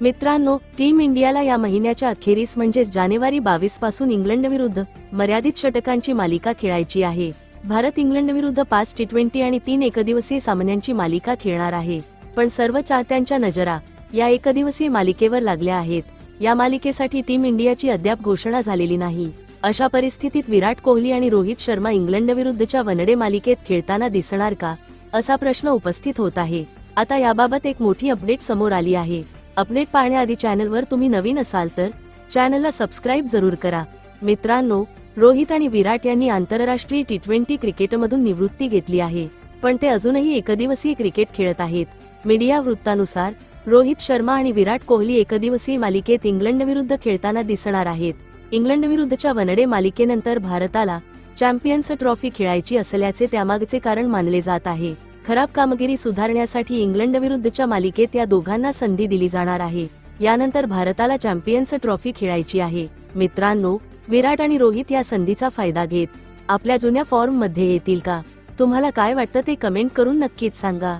मित्रांनो टीम इंडियाला या महिन्याच्या अखेरीस म्हणजेच जानेवारी बावीसपासून इंग्लंड विरुद्ध मर्यादित षटकांची मालिका खेळायची आहे. भारत इंग्लंड विरुद्ध पाच टी ट्वेंटी आणि तीन एकदिवसीय सामन्यांची मालिका खेळणार आहे. पण सर्व चाहत्यांच्या नजरा या एकदिवसीय मालिकेवर लागल्या आहेत. या मालिकेसाठी टीम इंडियाची अद्याप घोषणा झालेली नाही. अशा परिस्थितीत विराट कोहली आणि रोहित शर्मा इंग्लंड विरुद्धच्या वनडे मालिकेत खेळताना दिसणार का? असा प्रश्न उपस्थित होत आहे. आता याबाबत एक मोठी अपडेट समोर आली आहे. अपडेट पाहण्याआधी चॅनलवर तुम्ही नवीन असाल तर चॅनलला सबस्क्राईब जरूर करा. मित्रांनो रोहित आणि विराट यांनी आंतरराष्ट्रीय टी ट्वेंटी क्रिकेटमधून निवृत्ती घेतली आहे पण ते अजूनही एकदिवसीय क्रिकेट खेळत आहेत. मीडिया वृत्तानुसार रोहित शर्मा आणि विराट कोहली एकदिवसीय मालिकेत इंग्लंड विरुद्ध खेळताना दिसणार आहेत. इंग्लंड विरुद्धच्या वनडे मालिकेनंतर भारताला चॅम्पियन्स ट्रॉफी खेळायची असल्याचे त्यामागचे कारण मानले जात आहे. खराब कामगिरी सुधारण्यासाठी इंग्लंडविरुद्धच्या मालिकेत या दोघांना संधी दिली जाणार आहे. यानंतर भारताला चॅम्पियन्स ट्रॉफी खेळायची आहे. मित्रांनो विराट आणि रोहित या संधीचा फायदा घेत आपल्या जुन्या फॉर्ममध्ये येतील का? तुम्हाला काय वाटतं ते कमेंट करून नक्कीच सांगा.